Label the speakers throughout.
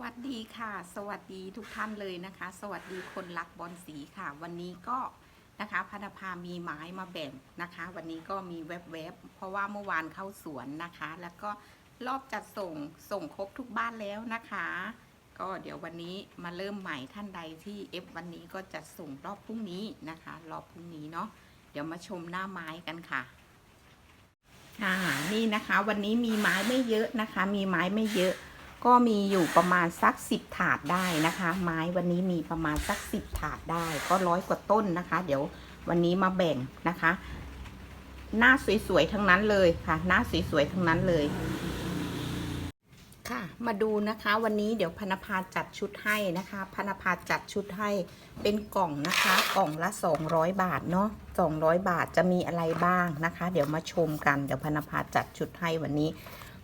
Speaker 1: วัสดีค่ะ สวัสดีทุกท่านเลยนะคะ สวัสดีคนรักบอลสีค่ะ วันนี้ก็นะคะพนภามีไม้มาแบ่งนะคะ วันนี้ก็มีแวบๆเพราะว่าเมื่อวานเข้าสวนนะคะ แล้วก็รอบจัดส่งส่งครบทุกบ้านแล้วนะคะ ก็เดี๋ยววันนี้มาเริ่มใหม่ท่านใดที่เอฟวันนี้ก็จะส่งรอบพรุ่งนี้นะคะ รอบพรุ่งนี้เนาะเดี๋ยวมาชมหน้าไม้กันค่ะอ่านี่นะคะ วันนี้มีไม้ไม่เยอะนะคะ มีไม้ไม่เยอะ ก็มีอยู่ประมาณสักสิบถาดได้นะคะ ไม้วันนี้มีประมาณสักสิบถาดได้ ก็ร้อยกว่าต้นนะคะ เดี๋ยววันนี้มาแบ่งนะคะ หน้าสวยๆทั้งนั้นเลยค่ะ หน้าสวยๆทั้งนั้นเลยค่ะมาดูนะคะวันนี้เดี๋ยวพนภาจัดชุดให้นะคะพนภาจัดชุดให้เป็นกล่องนะคะกล่องละ 200 บาทเนาะ200 บาทจะมีอะไรบ้างนะคะ เดี๋ยวมาชมกันเดี๋ยวพนภาจัดชุดให้วันนี้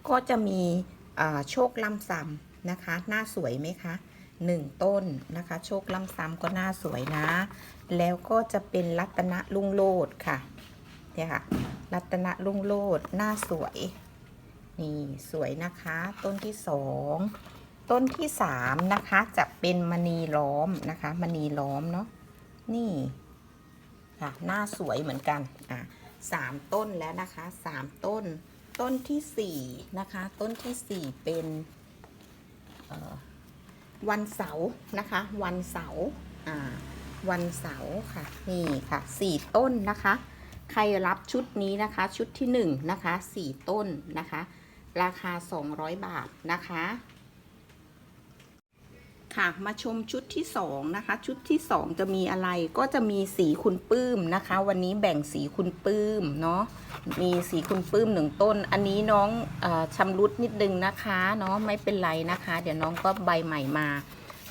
Speaker 1: ก็จะมี โชคลำซำนะคะ หน้าสวยไหมคะหนึ่งต้นนะคะ โชคลำซำก็หน้าสวยนะ แล้วก็จะเป็นรัตนลุงโลดค่ะเนี่ยค่ะ รัตนลุงโลดหน้าสวย นี่สวยนะคะ ต้นที่สองต้นที่สามนะคะจะเป็นมณีล้อมนะคะมณีล้อมเนาะนี่ค่ะหน้าสวยเหมือนกันอะสามต้นแล้วนะคะสามต้น ต้นที่สี่นะคะ ต้นที่สี่เป็นวันเสาร์นะคะ วันเสาร์วันเสาร์ค่ะ นี่ค่ะสี่ต้นนะคะ ใครรับชุดนี้นะคะ ชุดที่หนึ่งนะคะสี่ต้นนะคะ ราคา 200 บาทนะคะ ค่ะ มาชมชุดที่สองนะคะ ชุดที่สองจะมีอะไรก็จะมีสีคุณปื้มนะคะ วันนี้แบ่งสีคุณปื้มเนาะมีสีคุณปื้มหนึ่งต้น อันนี้น้องอชำรุดนิดนึงนะคะเนาะไม่เป็นไรนะคะ เดี๋ยวน้องก็ใบใหม่มา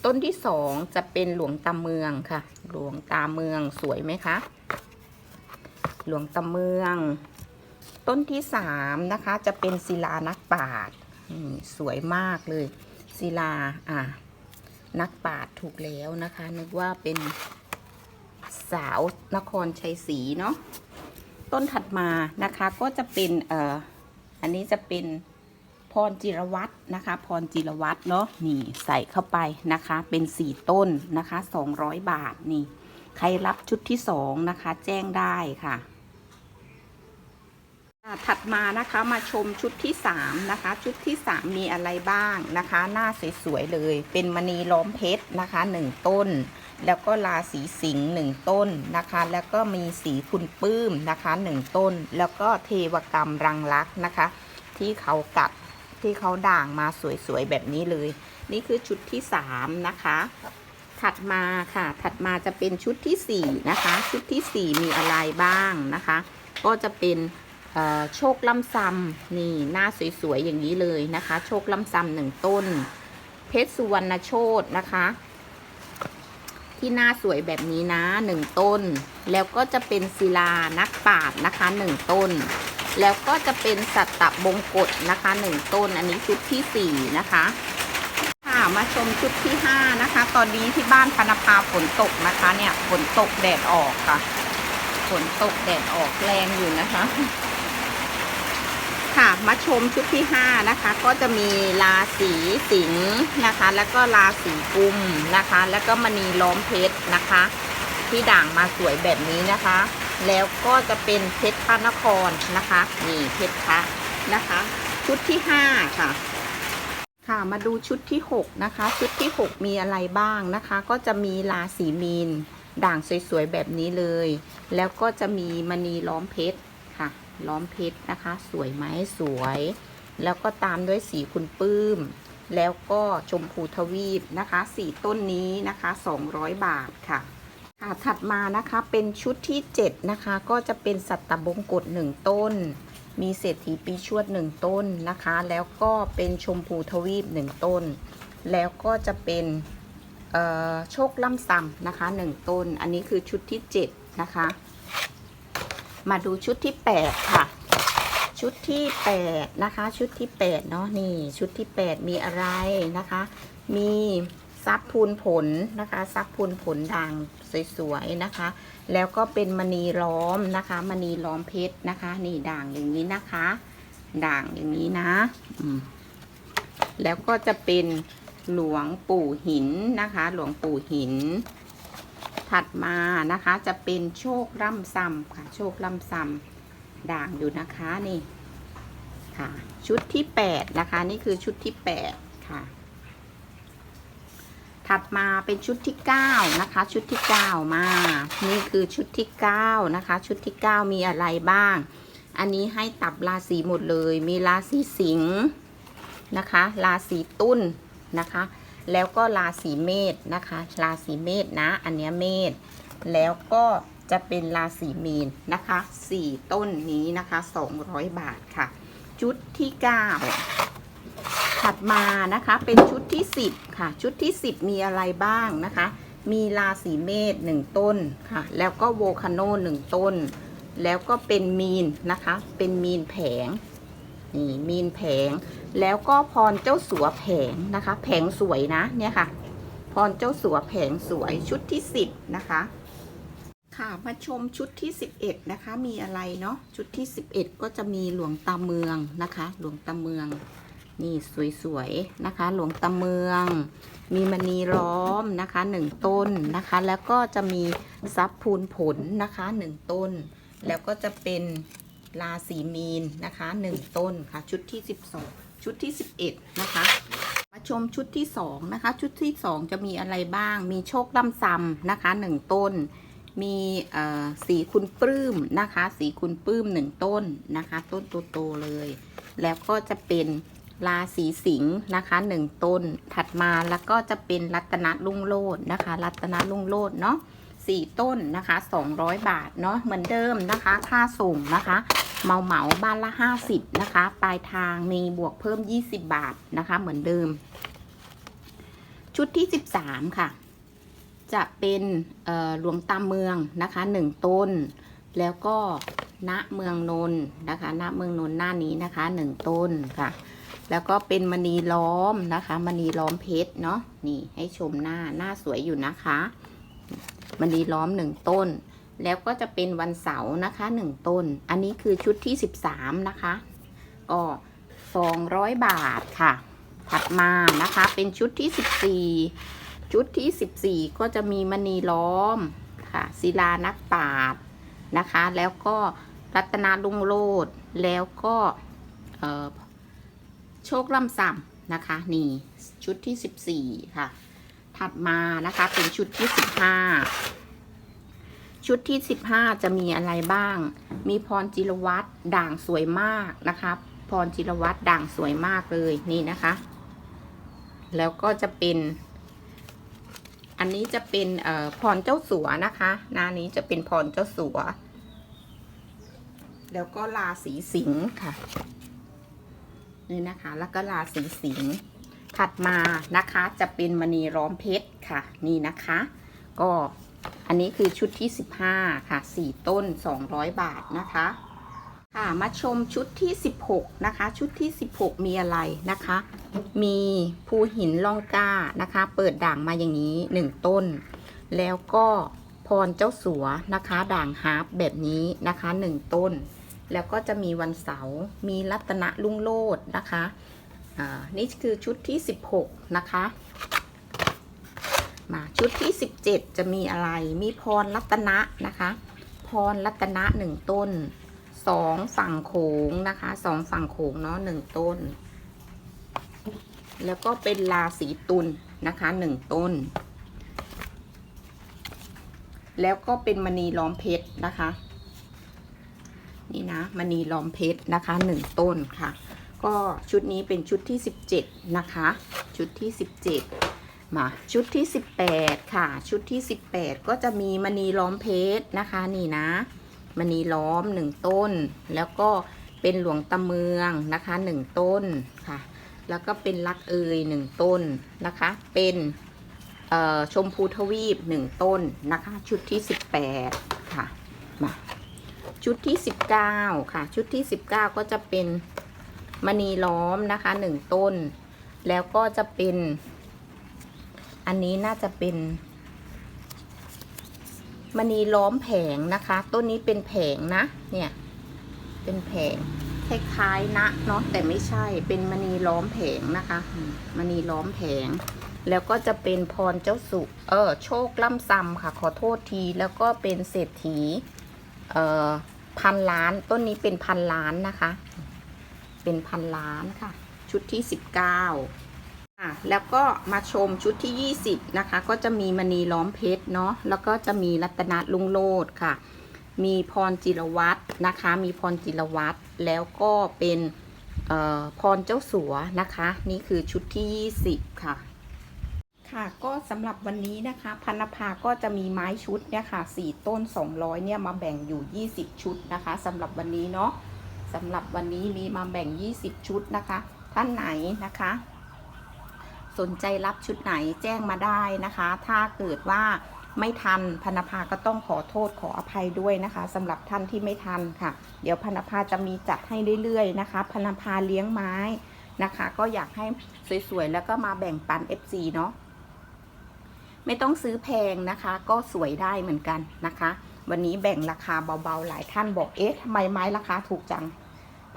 Speaker 1: ต้นที่สองจะเป็นหลวงตาเมืองค่ะ หลวงตาเมืองสวยไหมคะ หลวงตาเมือง ต้นที่สามนะคะ จะเป็นศิลานักปราชญ์สวยมากเลยศิลาอะ นักปราชญ์ถูกแล้วนะคะ นึกว่าเป็นสาวนครชัยศรีเนาะต้นถัดมานะคะก็จะเป็นเอ่ออันนี้จะเป็นพรจิรวัตรนะคะ พรจิรวัตรเนาะนี่ใส่เข้าไปนะคะ เป็นสี่ต้นนะคะ200บาทนี่ ใครรับชุดที่สองนะคะ แจ้งได้ค่ะ ถัดมานะคะมาชมชุดที่ 3 นะคะ ชุดที่ 3 มีอะไรบ้างนะคะ หน้าสวยๆเลย เป็นมณีล้อมเพชรนะคะ 1 ต้น แล้วก็ราศีสิงห์หนึ่งต้นนะคะ แล้วก็มีสีคุณปื้มนะคะ 1 ต้น แล้วก็เทวกรรมรังรักนะคะ ที่เขากัดที่เขาด่างมาสวยๆแบบนี้เลย นี่คือชุดที่ 3 นะคะ ถัดมาค่ะ ถัดมาจะเป็นชุดทีสี่4 นะคะ ชุดทีสี่ 4 มีอะไรบ้างนะคะ ก็จะเป็น โชคลำซำนี่หน้าสวยๆอย่างนี้เลยนะคะ โชคลำซำหนึ่งต้น เพชรสุวรรณโชตนะคะ ที่หน้าสวยแบบนี้นะหนึ่งต้น แล้วก็จะเป็นศิลานักปราชญ์นะคะหนึ่งต้น แล้วก็จะเป็นสัตตบงกฎนะคะหนึ่งต้น อันนี้ชุดที่สี่นะคะค่ะมาชมชุดที่ห้านะคะ ตอนนี้ที่บ้านพนภาฝนตกนะคะเนี่ยฝนตกแดดออกค่ะฝนตกแดดออกแรงอยู่นะคะ ค่ะมาชมชุดที่ 5 นะคะ ก็จะมีราศีสิงห์นะคะ แล้วก็ราศีกุมนะคะ แล้วก็มณีล้อมเพชรนะคะ ที่ด่างมาสวยแบบนี้นะคะ แล้วก็จะเป็นเพชรพระนครนะคะนี่เพชรพระนะคะ ชุดที่ 5 ค่ะ ค่ะมาดูชุดที่ 6 นะคะ ชุดที่ 6 มีอะไรบ้างนะคะ ก็จะมีราศีมีน ด่างสวยๆแบบนี้เลย แล้วก็จะมีมณีล้อมเพชรค่ะ ล้อมเพชรนะคะ สวยไหมสวย แล้วก็ตามด้วยสีคุณปื้ม แล้วก็ชมพูทวีปนะคะสี่ต้นนี้นะคะ 200 บาทค่ะค่ะถัดมานะคะเป็นชุดที่ 7 นะคะ ก็จะเป็นสัตตบงกฎ1ต้น มีเศรษฐีปีชวด 1 ต้นนะคะ แล้วก็เป็นชมพูทวีป 1 ต้น แล้วก็จะเป็นเอ่อโชคล่ำซำนะคะ 1 ต้น อันนี้คือชุดที่ 7 นะคะ มาดูชุดที่ 8 ค่ะ ชุดที่ 8 นะคะ ชุดที่ 8 เนาะนี่ ชุดที่ 8 มีอะไรนะคะ มีซับพูนผลนะคะซับพูนผลด่างสวยๆนะคะ แล้วก็เป็นมณีล้อมนะคะมณีล้อมเพชรนะคะ นี่ด่างอย่างนี้นะคะ ด่างอย่างนี้นะแล้วก็จะเป็นหลวงปู่หินนะคะ หลวงปู่หิน ถัดมานะคะจะเป็นโชคร่ำซำค่ะ โชคร่ำซำด่างอยู่นะคะนี่ค่ะ ชุดที่แปดนะคะนี่คือชุดที่แปดค่ะ ถัดมาเป็นชุดที่เก้านะคะ ชุดที่เก้ามา นี่คือชุดที่เก้านะคะ ชุดที่เก้ามีอะไรบ้าง อันนี้ให้ตับราศีหมดเลย มีราศีสิงห์นะคะ ราศีตุ้นนะคะ แล้วก็ราศีเมษนะคะ ราศีเมษนะ อันเนี้ยเมษ แล้วก็จะเป็นราศีมีนนะคะสี่ต้นนี้นะคะ 200 บาทค่ะ ชุดที่ 9 ถัดมานะคะ เป็นชุดที่ 10 ค่ะ ชุดที่ 10 มีอะไรบ้างนะคะ มีราศีเมษหนึ่งต้นค่ะ แล้วก็โวคาโนหนึ่งต้น แล้วก็เป็นมีนนะคะ เป็นมีนแผง นี่มีนแผง แล้วก็พรเจ้าสัวแผงนะคะ แผงสวยนะเนี่ยค่ะ พรเจ้าสัวแผงสวยชุดที่10นะคะ ค่ะมาชมชุดที่11นะคะ มีอะไรเนาะชุดที่11ก็จะมีหลวงตาเมืองนะคะ หลวงตาเมืองนี่สวยๆนะคะ หลวงตาเมือง มีมณีล้อมนะคะหนึ่งต้นนะคะ แล้วก็จะมีทรัพย์พูนผลนะคะหนึ่งต้น แล้วก็จะเป็น ราศีมีนนะคะหนึ่งต้นค่ะชุดที่ 12 ชุดที่ 11 นะคะ มาชมชุดที่2นะคะ ชุดที่ 2 จะมีอะไรบ้าง มีโชคล่ำซำนะคะหนึ่งต้น มีสีคุณปลื้มนะคะ สีคุณปลื้มหนึ่งต้นนะคะ ต้นโตๆเลย แล้วก็จะเป็นราศีสิงห์นะคะหนึ่งต้นถัดมาแล้วก็จะเป็นรัตนลุ่งโลดนะคะ รัตนลุ่งโลดเนาะสี่ต้นนะคะ200บาทเนาะเหมือนเดิมนะคะ ค่าส่งนะคะ เหมาเหมาบ้านละ 50 นะคะ ปลายทางมีบวกเพิ่ม 20 บาทนะคะ เหมือนเดิม ชุดที่ 13 ค่ะ จะเป็นหลวงตาเมืองนะคะหนึ่งต้น แล้วก็ณเมืองนนนะคะณเมืองนนหน้านี้นะคะหนึ่งต้นค่ะ แล้วก็เป็นมณีล้อมนะคะมณีล้อมเพชรเนาะนี่ให้ชมหน้าหน้าสวยอยู่นะคะมณีล้อมหนึ่งต้น แล้วก็จะเป็นวันเสาร์นะคะหนึ่งต้น อันนี้คือชุดที่ 13 นะคะ ก็200 บาทค่ะ ถัดมานะคะเป็นชุดที่ 14 ชุดที่ 14 ก็จะมีมณีล้อมค่ะศิลานักปราชญ์นะคะ แล้วก็รัตนาลุงโลดแล้วก็โชคล่ำซำนะคะ นี่ชุดที่ 14 ค่ะ ถัดมานะคะเป็นชุดที่ 15 ชุดที่ 15 จะมีอะไรบ้าง มีพรจิรวัตรด่างสวยมากนะคะพรจิรวัตรด่างสวยมากเลยนี่นะคะ แล้วก็จะเป็น อันนี้จะเป็นเอ่อพรเจ้าสัวนะคะหน้านี้จะเป็นพรเจ้าสัว แล้วก็ราศีสิงห์ค่ะนี่นะคะ แล้วก็ราศีสิงห์ถัดมานะคะจะเป็นมณีร้อมเพชรค่ะ นี่นะคะ ก็ อันนี้คือชุดที่ 15 ค่ะ 4 ต้น 200 บาทนะคะ ค่ะมาชมชุดที่ 16 นะคะ ชุดที่ 16 มีอะไรนะคะ มีภูหินล่องก้านะคะ เปิดด่างมาอย่างนี้ 1 ต้น แล้วก็พรเจ้าสัวนะคะ ด่างฮาร์ปแบบนี้นะคะ 1 ต้น แล้วก็จะมีวันเสาร์มีรัตนลุ่งโลดนะคะ อ่า นี่คือชุดที่ 16 นะคะ มาชุดที่ 17 จะมีอะไร มีพรรัตนะนะคะ พรรัตนะหนึ่งต้นสองฝั่งโขงนะคะสองฝั่งโขงเนาะหนึ่งต้น แล้วก็เป็นราศีตุลนะคะหนึ่งต้น แล้วก็เป็นมณีล้อมเพชรนะคะ นี่นะมณีล้อมเพชรนะคะหนึ่งต้นค่ะ ก็ชุดนี้เป็นชุดที่ 17 นะคะ ชุดที่ 17 มาชุดที่ 18 ค่ะ ชุดที่ 18 ก็จะมีมณีล้อมเพชรนะคะ นี่นะมณีล้อมหนึ่งต้น แล้วก็เป็นหลวงตาเมืองนะคะหนึ่งต้นค่ะ แล้วก็เป็นลักเอยหนึ่งต้นนะคะ เป็นชมพูทวีปหนึ่งต้นนะคะ ชุดที่ 18 ค่ะมาชุดที่ 19 ค่ะ ชุดที่ 19 ก็จะเป็นมณีล้อมนะคะหนึ่งต้น แล้วก็จะเป็น อันนี้น่าจะเป็นมณีล้อมแผงนะคะ ต้นนี้เป็นแผงนะ เนี่ย เป็นแผงคล้ายๆนะเนาะแต่ไม่ใช่เป็นมณีล้อมแผงนะคะมมณีล้อมแผง แล้วก็จะเป็นพรเจ้าสุเออโชคล่ำซำค่ะ ขอโทษทีแล้วก็เป็นเศรษฐีเอ่อพันล้านต้นนี้เป็นพันล้านนะคะ เป็นพันล้านค่ะ ชุดที่สิบเก้า อะแล้วก็มาชมชุดที่ยี่สิบนะคะ ก็จะมีมณีล้อมเพชรเนาะแล้วก็จะมีรัตนลุงโลดค่ะ มีพรจิรวัตรนะคะ มีพรจิรวัตรแล้วก็เป็นเอ่อพรเจ้าสัวนะคะ นี่คือชุดที่ 20 ค่ะ ค่ะก็สำหรับวันนี้นะคะ พันนภาก็จะมีไม้ชุดเนี่ยค่ะ4ต้น 200 เนี่ยมาแบ่งอยู่ 20 ชุดนะคะสำหรับวันนี้เนาะสำหรับวันนี้มีมาแบ่ง 20 ชุดนะคะ ท่านไหนนะคะ สนใจรับชุดไหนแจ้งมาได้นะคะ ถ้าเกิดว่าไม่ทันพนภาก็ต้องขอโทษขออภัยด้วยนะคะสำหรับท่านที่ไม่ทันค่ะ เดี๋ยวพนภาจะมีจัดให้เรื่อยๆนะคะพนภาเลี้ยงไม้นะคะ ก็อยากให้สวยๆแล้วก็มาแบ่งปัน FC เนาะไม่ต้องซื้อแพงนะคะ ก็สวยได้เหมือนกันนะคะ วันนี้แบ่งราคาเบาๆ หลายท่านบอกเอ๊ะทำไมไม้ราคาถูกจัง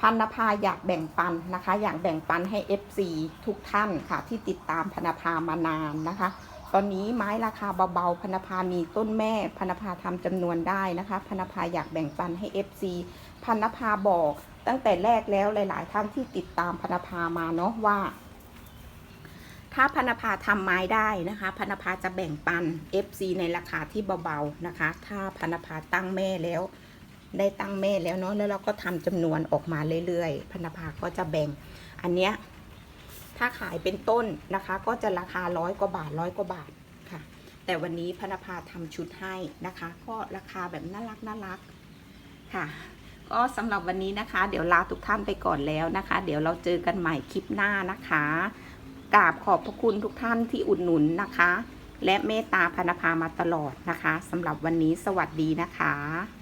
Speaker 1: พันนภาอยากแบ่งปันนะคะ อยากแบ่งปันให้ FC ทุกท่านค่ะที่ติดตามพันนภามานานนะคะ ตอนนี้ไม้ราคาเบาๆพันนภามีต้นแม่พันนภาทำจำนวนได้นะคะพันนภาอยากแบ่งปันให้ FC พันนภาบอกตั้งแต่แรกแล้วหลาย ๆ ท่านที่ติดตามพันนภามาเนาะว่าถ้าพันภาทำไม้ได้นะคะพันภาจะแบ่งปัน FC ในราคาที่เบาๆนะคะ ถ้าพันนภาตั้งแม่แล้ว ได้ตั้งแม่แล้วเนาะแล้วเราก็ทำจำนวนออกมาเรื่อยๆ พันธภาก็จะแบ่ง อันเนี้ยถ้าขายเป็นต้นนะคะ ก็จะราคาร้อยกว่าบาทร้อยกว่าบาทค่ะ แต่วันนี้พันธภาทำชุดให้นะคะ ก็ราคาแบบน่ารักน่ารักค่ะ ก็สำหรับวันนี้นะคะ เดี๋ยวลาทุกท่านไปก่อนแล้วนะคะ เดี๋ยวเราเจอกันใหม่คลิปหน้านะคะกราบขอบพระคุณทุกท่านที่อุดหนุนนะคะ และเมตตาพันธภามาตลอดนะคะสำหรับวันนี้สวัสดีนะคะ